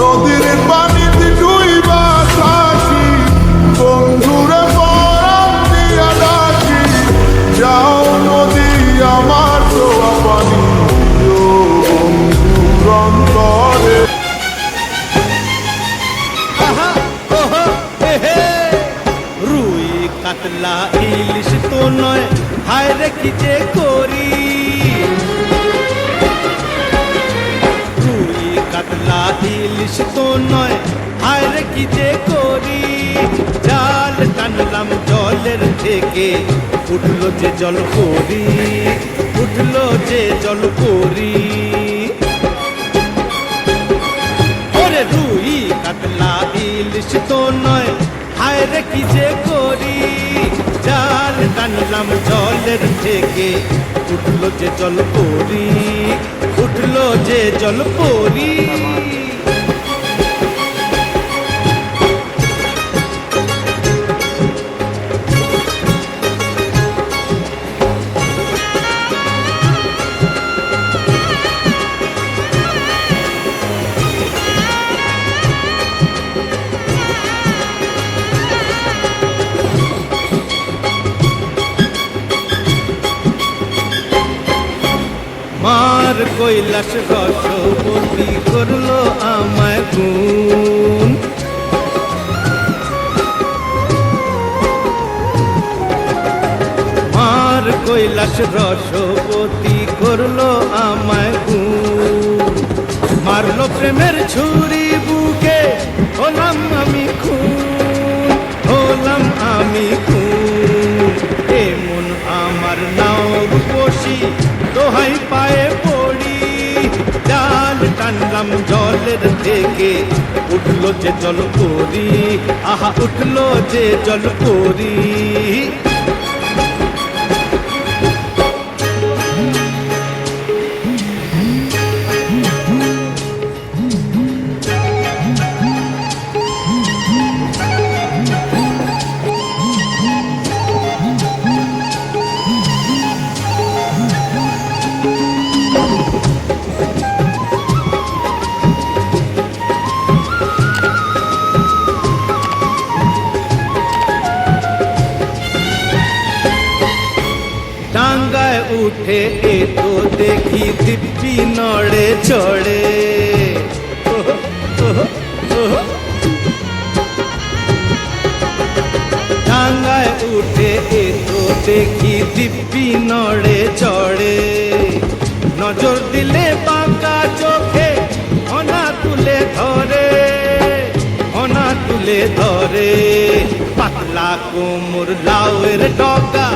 নদীর পানিতে ডুইবা থাকি বন্ধুরে পরাম দিয়া ডাকি। যাও নদী, আমার ছোয়া পানি বন্ধুর অন্তরে। রুই, কাতলা, ইলিশ তো নয়। হায় রে, কি যে করি কাতলা ইলিশ তো নয়। হায় রে, কি যে করি? জাল টানলাম জলের থেকে উঠল যে জল করি উঠল যে জল করি ওরে রুই কাতলা ইলিশ তো নয়। হায় রে, কি যে করি? জাল টানলাম জলের থেকে উঠল যে জল পরি উঠল যে জল পরি মার কৈলাস রসবতী করল আমায় গুণ। মার কৈলাস রসবতী করল আমায় গুণ। মারলো প্রেমের ছুরি জাল টানলাম জলের থেকে উঠল যে জল করি আহা উঠল যে জল করি ডাঙ্গায় উঠে এ তো দেখি দিব্যি নড়ে চড়ে। ডাঙ্গায় উঠে এ তো দেখি দিব্যি নড়ে চড়ে নজর দিলে বাঁকা চোখে, অনা তুলে ধরে, অনা তুলে ধরে পাতলা কোমর লাউয়ের ডগা